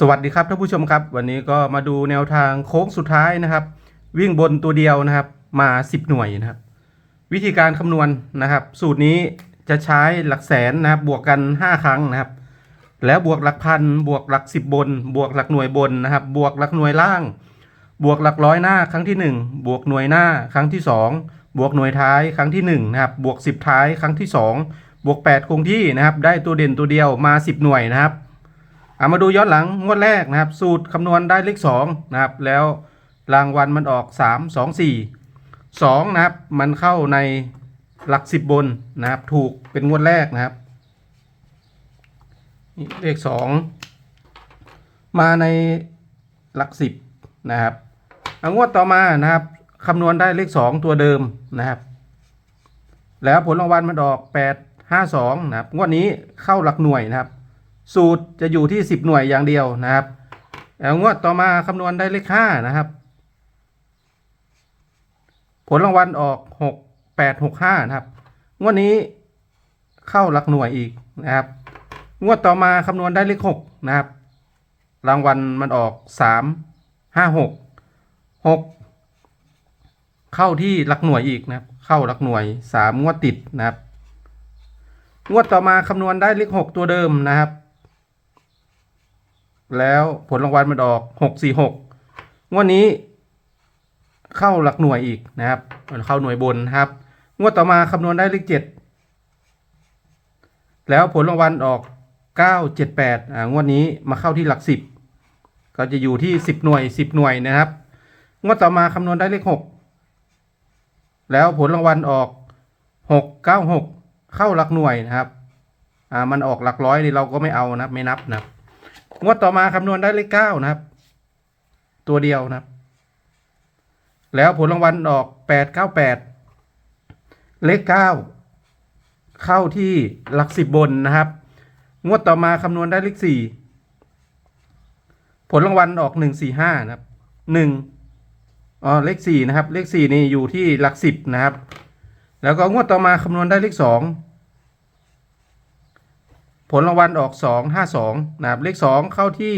สวัสดีครับท่านผู้ชมครับ วันนี้ก็มาดูแนวทางโค้งสุดท้ายนะครับ วิ่งบนตัวเดียวนะครับ มา 10 หน่วยนะครับ วิธีการคำนวณนะครับ สูตรนี้จะใช้หลักแสนนะครับบวกกัน 5 ครั้งนะครับ แล้วบวกหลักพันบวกหลักสิบบน บวกหลักหน่วยบนนะครับ บวกหลักหน่วยล่าง บวกหลักร้อยหน้าครั้งที่ 1 บวกหน่วยหน้าครั้งที่ 2 บวกหน่วยท้ายครั้งที่1นะครับบวก 10 ท้ายครั้งที่ 2 บวก8คงที่นะครับ ได้ตัวเด่นตัวเดียวมา 10 หน่วยนะครับามาดูย้อนหลังงวดแรกนะครับ สูตรคำนวณได้เลข2นะครับ แล้วรางวัลมันออก 3 2 4 2นะครับ มันเข้าในหลัก 10 บนนะครับ ถูกเป็นงวดแรกนะครับ เลข 2 มาในหลัก 10 นะครับงวดต่อมานะครับคำนวณได้เลข 2 ตัวเดิมนะครับ แล้วผลรางวัลมันออก 8 5 2นะครับ งวดนี้เข้าหลักหน่วยนะครับ สูตรจะอยู่ที่ 10 หน่วยอย่างเดียวนะครับแล้วงวดต่อมาคำนวณได้เลข5นะครับ ผลรางวัลออก 6 8 6 5 นะครับ งวดนี้เข้าหลักหน่วยอีกนะครับ งวดต่อมาคำนวณได้เลข6นะครับ รางวัลมันออก 3 5 6 6 เข้าที่หลักหน่วยอีกนะครับ เข้าหลักหน่วย 3 งวดติดนะครับ งวดต่อมาคำนวณได้เลข6ตัวเดิมนะครับ แล้วผลรางวัลมันออก6 4 6งวดนี้เข้าหลักหน่วยอีกนะครับมันเข้าหน่วยบนนะครับ งวดต่อมาคำนวณได้เลข7แล้วผลรางวัลออก9 7 8อ่างวดนี้มาเข้าที่หลัก10ก็จะอยู่ที่10หน่วย10หน่วยนะครับ งวดต่อมาคำนวณได้เลข6แล้วผลรางวัลออก6 9 6เข้าหลักหน่วยนะครับ อ่ามันออกหลักร้อยนี่เราก็ไม่เอานะไม่นับนะครับ งวดต่อมาคำนวณได้เลข9นะครับ ตัวเดียวนะครับ แล้วผลรางวัลออก8 9 8เก้าแปดเลข9เข้าที่หลักสิบบนนะครับ งวดต่อมาคำนวณได้เลข4ผลรางวัลออก1 4 5นะครับ1อ๋อเลขสี่นะครับ เลขสี่นี่อยู่ที่หลักสิบนะครับ แล้วก็งวดต่อมาคำนวณได้เลขสอง ลรางวัลออกสองห้าสองนะครับเลขสองเข้าที่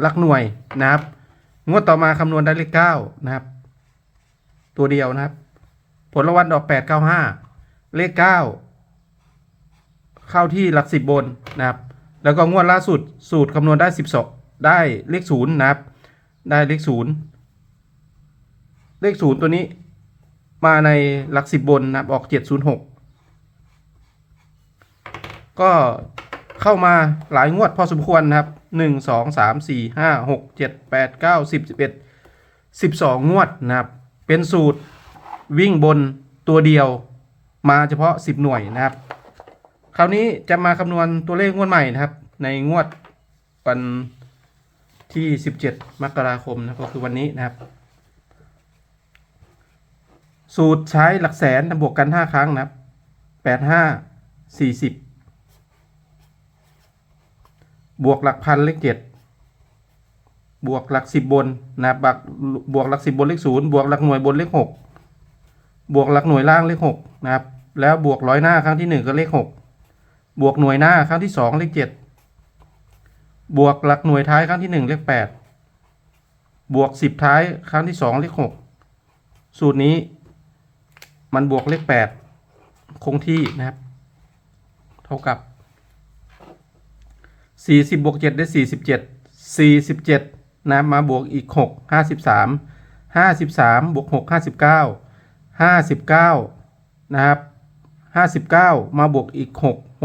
หลักหน่วยนะครับ งวดต่อมาคำนวณได้เลขเก้านะครับ ตัวเดียวนะครับ ผลรางวัลออกแปดเก้าห้าเลขเก้าเข้าที่หลักสิบบนนะครับ แล้วก็งวดล่าสุดสูตรคำนวณได้สิบสองได้เลขศูนย์นะครับ ได้เลขศูนย์เลขศูนย์ตัวนี้มาในหลักสิบบนนะครับออกเจ็ดศูนย์หก ก็เข้ามาหลายงวดพอสมควรนะครับหนึ่งสองสามสี่ห้าหกเจ็ดแปดเก้าสิบสิบเอ็ดสิบสองงวดนะครับ เป็นสูตรวิ่งบนตัวเดียวมาเฉพาะสิบหน่วยนะครับ คราวนี้จะมาคำนวณตัวเลขงวดใหม่นะครับ ในงวดวันที่17มกราคมนะก็คือวันนี้นะครับสูตรใช้หลักแสนบวกกัน 5 ครั้งนะครับ 85 40 บวกหลักพันเลข7บวกหลัก10บบนนะครับบวกบวกหลัก10บบนเลข0บวกหลักหน่วยบนเลข6บวกหลักหน่วยล่างเลข6นะครับ แล้วบวกร้อยหน้าครั้งที่1ก็เลข6บวกหน่วยหน้าครั้งที่2เลข7บวกหลักหน่วยท้ายครั้งที่หนึ่งเลขแปดบวกสิบท้ายครั้งที่สองเลขหกสูตรนี้มันบวกเลขแปดคงที่นะครับ เท่ากับ 40บวก7ได้ 47 47นะมาบวกอีก 6 53 53บวก6 59 59นะครับ59 มาบวกอีก 6 65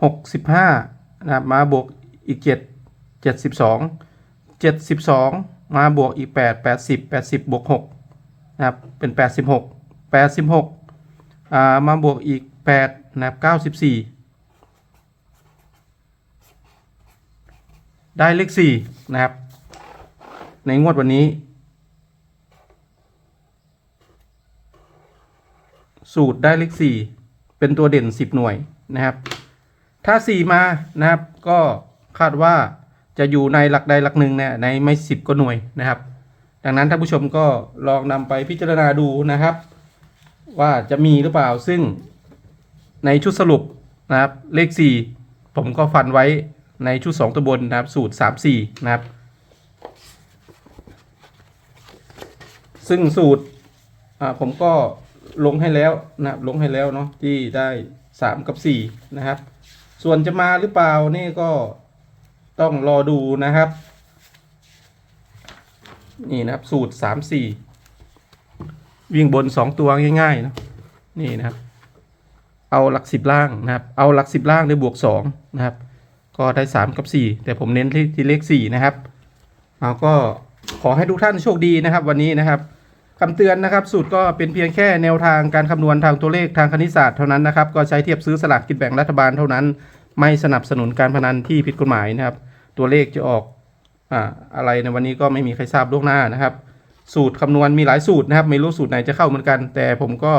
65นะครับมาบวกอีก 7 72 72 มาบวกอีก 8 80 80บวก6นะครับเป็น 86 86อ่ามาบวกอีก8นะครับ94 ได้เลขสี่นะครับ ในงวดวันนี้ สูตรได้เลขสี่เป็นตัวเด่นสิบหน่วยนะครับ ถ้าสี่มานะครับ ก็คาดว่าจะอยู่ในหลักใดหลักหนึ่งเนี่ยในไม่สิบก็หน่วยนะครับ ดังนั้นท่านผู้ชมก็ลองนำไปพิจารณาดูนะครับ ว่าจะมีหรือเปล่าซึ่งในชุดสรุปนะครับเลขสี่ผมก็ฟันไว้ ในชุด 2 ตัวบนนะครับสูตร 3 4 นะครับ ซึ่งสูตรผมก็ลงให้แล้วนะครับลงให้แล้วเนาะที่ได้ 3 กับ 4 นะครับ ส่วนจะมาหรือเปล่านี่ก็ต้องรอดูนะครับ นี่นะครับสูตร 3 4 วิ่งบน 2 ตัวง่ายๆเนาะนี่นะครับ เอาหลักสิบล่างนะครับ เอาหลักสิบล่างด้วยบวกสองนะครับ ก็ได้สามกับสี่แต่ผมเน้นที่ที่เลขสี่นะครับเอาก็ขอให้ทุกท่านโชคดีนะครับ วันนี้นะครับคำเตือนนะครับสูตรก็เป็นเพียงแค่แนวทางการคำนวณทางตัวเลขทางคณิตศาสตร์เท่านั้นนะครับก็ใช้เทียบซื้อสลากกินแบ่งรัฐบาลเท่านั้น ไม่สนับสนุนการพนันที่ผิดกฎหมายนะครับ ตัวเลขจะออกอ่าอะไรในวันนี้ก็ไม่มีใครทราบล่วงหน้านะครับ สูตรคำนวณมีหลายสูตรนะครับ ไม่รู้สูตรไหนจะเข้าเหมือนกัน แต่ผมก็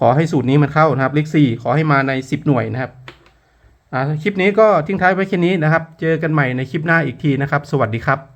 ขอให้สูตรนี้มันเข้านะครับเลข4ขอให้มาใน 10 หน่วยนะครับ คลิปนี้ก็ทิ้งท้ายไว้แค่นี้นะครับ เจอกันใหม่ในคลิปหน้าอีกทีนะครับ สวัสดีครับ